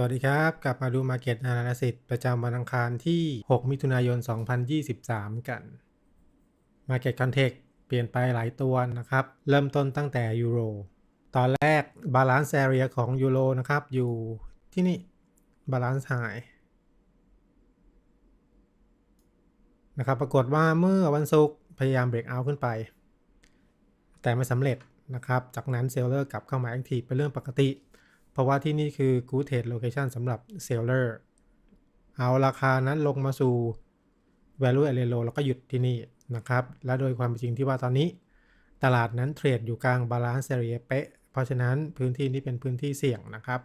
สวัสดีครับ กลับมาดู Market Analysis ประจำวันอังคารที่ 6 มิถุนายน 2023 กัน Market Context เปลี่ยนไปหลายตัวนะครับ เริ่มต้นตั้งแต่ยูโร ตอนแรก Balance Area ของยูโรนะครับ อยู่ที่นี่ Balance High นะครับ ปรากฏว่าเมื่อวันศุกร์พยายามเบรกเอาขึ้นไป แต่ไม่สำเร็จนะครับ จากนั้นเซลเลอร์กลับเข้ามา Active เป็นเรื่องปกติ ราะว่าที่นี่คือ Good Trade Location สำหรับ Seller เอาราคานั้นลงมาสู่ Value a r e Low แล้วก็หยุดที่นี่นะครับ และโดยความเป็นจริงที่ว่าตอนนี้ ตลาดนั้นเทรดอยู่กลาง Balance Area เป๊ะ เพราะฉะนั้นพื้นที่นี้เป็นพื้นที่เสี่ยงนะครับ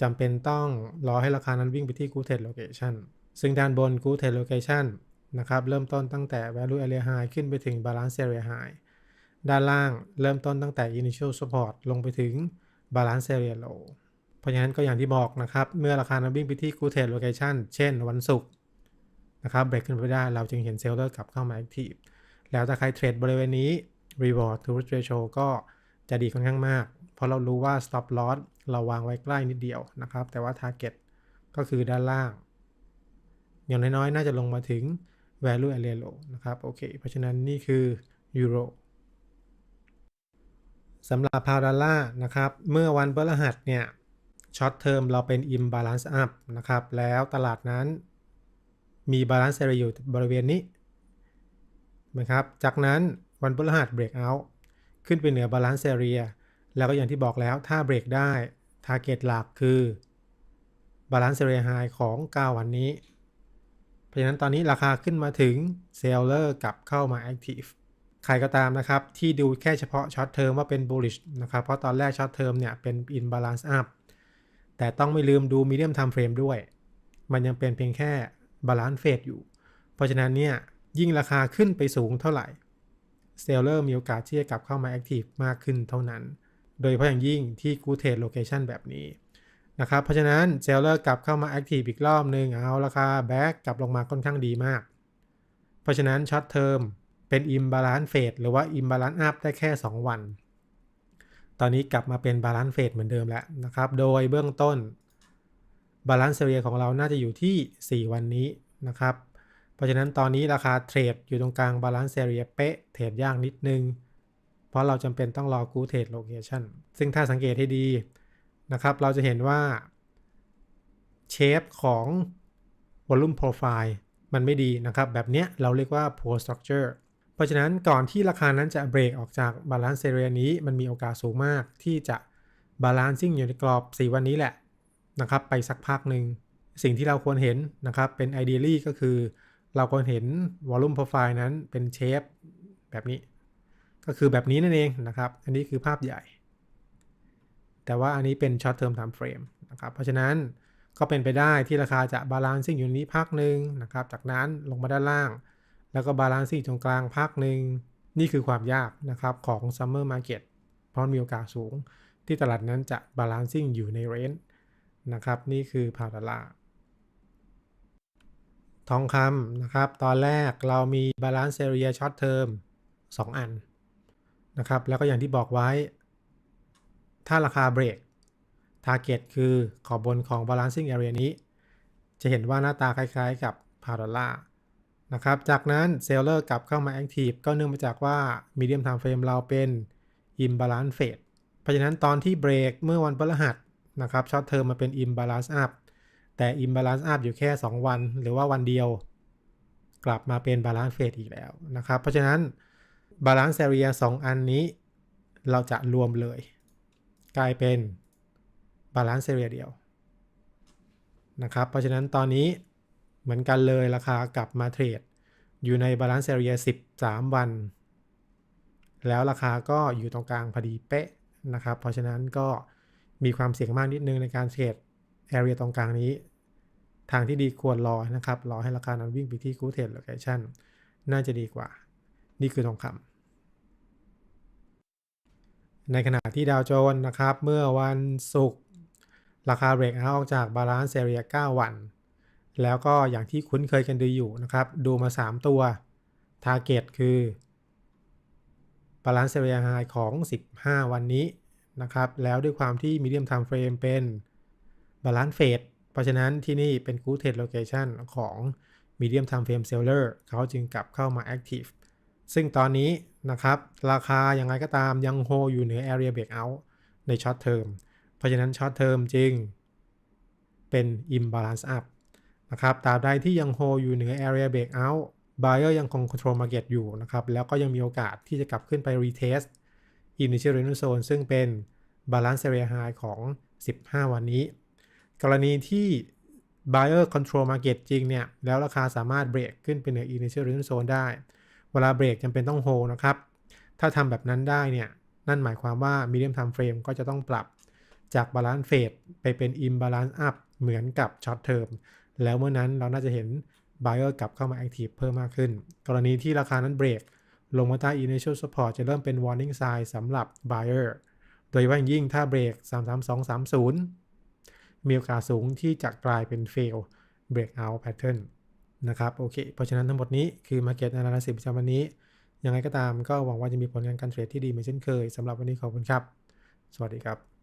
จำเป็นต้องรอให้ราคานั้นวิ่งไปที่ Good Trade Location ซึ่งด้านบน Good Trade Location นะครับเริ่มต้นตั้งแต่ Value Area High ขึ้นไปถึง Balance Area High ด้านล่างเริ่มต้นตั้งแต่ Initial Support ลงไปถึง Balance Area Low เพราะฉะนั้นก็อย่างที่บอกนะครับ เมื่อราคานั้นวิ่งไปที่ Good Trade Location เช่นวันศุกร์นะครับเบรกขึ้นไปได้เราจึงเห็นเซลเลอร์กลับเข้ามา Active แล้วถ้าใครเทรดบริเวณนี้ Reward to Risk Ratio ก็จะดีค่อนข้างมาก เพราะเรารู้ว่า Stop Loss เราวางไว้ใกล้นิดเดียวนะครับ แต่ว่า Target ก็คือด้านล่าง อย่างน้อยๆ น่าจะลงมาถึง Value Area Low นะครับ โอเค เพราะฉะนั้นนี่คือ Euro สำหรับพาวดอลลาร์นะครับ เมื่อวันพฤหัสเนี่ยช็อตเทอมเราเป็น imbalance up นะครับ แล้วตลาดนั้นมี balance area อยู่บริเวณนี้นะครับ จากนั้นวันพฤหัส break out ขึ้นไปเหนือ balance area แล้วก็อย่างที่บอกแล้วถ้า break ได้ target หลักคือ balance area high ของ 9 วันนี้ เพราะฉะนั้นตอนนี้ราคาขึ้นมาถึง seller กลับเข้ามา active ใครก็ตามนะครับ ที่ดูแค่เฉพาะช็อตเทอมว่าเป็น bullish นะครับ เพราะตอนแรกช็อตเทอมเนี่ยเป็น in balance up แต่ต้องไม่ลืมดู medium time frame ด้วย มันยังเป็นเพียงแค่ balance phase อยู่ เพราะฉะนั้นเนี่ยยิ่งราคาขึ้นไปสูงเท่าไหร่ seller มีโอกาสที่จะกลับเข้ามา active มากขึ้นเท่านั้น โดยเฉพาะอย่างยิ่งที่ good trade location แบบนี้นะครับ เพราะฉะนั้น seller กลับเข้ามา active อีกรอบหนึ่งเอาราคา back กลับลงมาค่อนข้างดีมาก เพราะฉะนั้นช็อตเทอม เป็น imbalance phase หรือว่า imbalance up ได้แค่ 2 วัน ตอนนี้กลับมาเป็น balance phase เหมือนเดิมแล้วนะครับ โดยเบื้องต้น balance area ของเราน่าจะอยู่ที่ 4 วันนี้นะครับ เพราะฉะนั้นตอนนี้ราคาเทรดอยู่ตรงกลาง balance area เป๊ะเทรดยากนิดนึง เพราะเราจำเป็นต้องรอ good trade location ซึ่งถ้าสังเกตให้ดีนะครับ เราจะเห็นว่าเชฟของ volume profile มันไม่ดีนะครับ แบบเนี้ยเราเรียกว่า poor structure เพราะฉะนั้นก่อนที่ราคานั้นจะเบรกออกจาก balance area นี้มันมีโอกาสสูงมากที่จะ balancing อยู่ในกรอบ 4 วันนี้แหละนะครับไปสักพักหนึ่งสิ่งที่เราควรเห็นนะครับเป็น ideally ก็คือ เราควรเห็น volume profile นั้นเป็นเชฟแบบนี้ ก็คือแบบนี้นั่นเองนะครับ อันนี้คือภาพใหญ่ แต่ว่าอันนี้เป็น short term time frame นะครับเพราะฉะนั้นก็เป็นไปได้ที่ราคาจะ balancing อยู่นี้พักหนึ่งนะครับจากนั้นลงมาด้านล่าง แล้วก็บาลานซ์ตรงกลางพักหนึ่งนี่คือความยากนะครับของ Summer Market เก็ตเพราะมีโอกาสสูง ที่ตลาดนั้นจะบาลานซิ่งอยู่ในเรนจ์นะครับ นี่คือพาวดอลลาร์ทองคำนะครับ ตอนแรกเรามี Balance Area Short Term 2อันนะครับ แล้วก็อย่างที่บอกไว้ ถ้าราคาเบรก Target คือขอบบนของ Balancing Area นี้ จะเห็นว่าหน้าตาคล้ายๆกับพาวดอลลา นะครับ จากนั้นเซลเลอร์กลับเข้ามา Active ก็เนื่องมาจากว่า Medium Time Frame เราเป็น Imbalance Phase เพราะฉะนั้นตอนที่เบรกเมื่อวันพฤหัสนะครับช็อตเทอมมาเป็น Imbalance Up แต่ Imbalance Up อยู่แค่ 2 วัน หรือว่าวันเดียว กลับมาเป็น Balance Phase อีกแล้วนะครับ เพราะฉะนั้น Balance Area 2อันนี้ เราจะรวมเลย กลายเป็น Balance Area เดียวนะครับ เพราะฉะนั้นตอนนี้เหมือนกันเลยราคากลับมาเทรด อยู่ใน Balance Area 13 วัน แล้วราคาก็อยู่ตรงกลางพอดีเป๊ะนะครับ เพราะฉะนั้นก็มีความเสี่ยงมากนิดนึงในการเทรด Area ตรงกลางนี้ ทางที่ดีควรรอนะครับ รอให้ราคานั้นวิ่งไปที่ Good Trade Location น่าจะดีกว่า นี่คือทองคำในขณะที่ดาวโจนส์นะครับ เมื่อวันศุกร์ราคาเบรกเอาออกจาก Balance Area 9วัน แล้วก็อย่างที่คุ้นเคยกันดีอยู่นะครับ ดูมา 3 ตัว Target คือ Balance Area High ของ 15 วันนี้นะครับ แล้วด้วยความที่ Medium Time Frame เป็น balance phase เพราะฉะนั้นที่นี่เป็น good trade location ของ medium time frame seller เขาจึงกลับเข้ามา active ซึ่งตอนนี้นะครับ ราคายังไงก็ตามยังโฮอยู่เหนือ area breakout ใน short term เพราะฉะนั้น short term จึงเป็น imbalance up นะครับตราบใดที่ยังโฮอยู่เหนือ area breakout buyer ยังคง control market อยู่นะครับแล้วก็ยังมีโอกาสที่จะกลับขึ้นไป retest initial revenue zone ซึ่งเป็น balance area high ของ 15 วันนี้ กรณีที่ buyer control market จริงเนี่ย แล้วราคาสามารถเบรกขึ้นไปเหนือ initial revenue zone ได้ เวลาเบรกจำเป็นต้อง hold นะครับ ถ้าทำแบบนั้นได้เนี่ย นั่นหมายความว่า medium time frame ก็จะต้องปรับจาก balance phase ไปเป็น imbalance up เหมือนกับ short term แล้วเมื่อนั้นเราน่าจะเห็น buyer กลับเข้ามา active เพิ่มมากขึ้น กรณีที่ราคานั้นเบรกลงมาใต้ initial support จะเริ่มเป็น warning sign สำหรับ buyer โดยเฉพาะอย่างยิ่งถ้าเบรก 33230 มีโอกาสสูงที่จะกลายเป็น fail breakout pattern นะครับโอเค เพราะฉะนั้นทั้งหมดนี้คือ market analysis ประจำวันนี้ ยังไงก็ตามก็หวังว่าจะมีผลงานการเทรดที่ดีเหมือนเช่นเคยสำหรับวันนี้ขอบคุณครับ สวัสดีครับ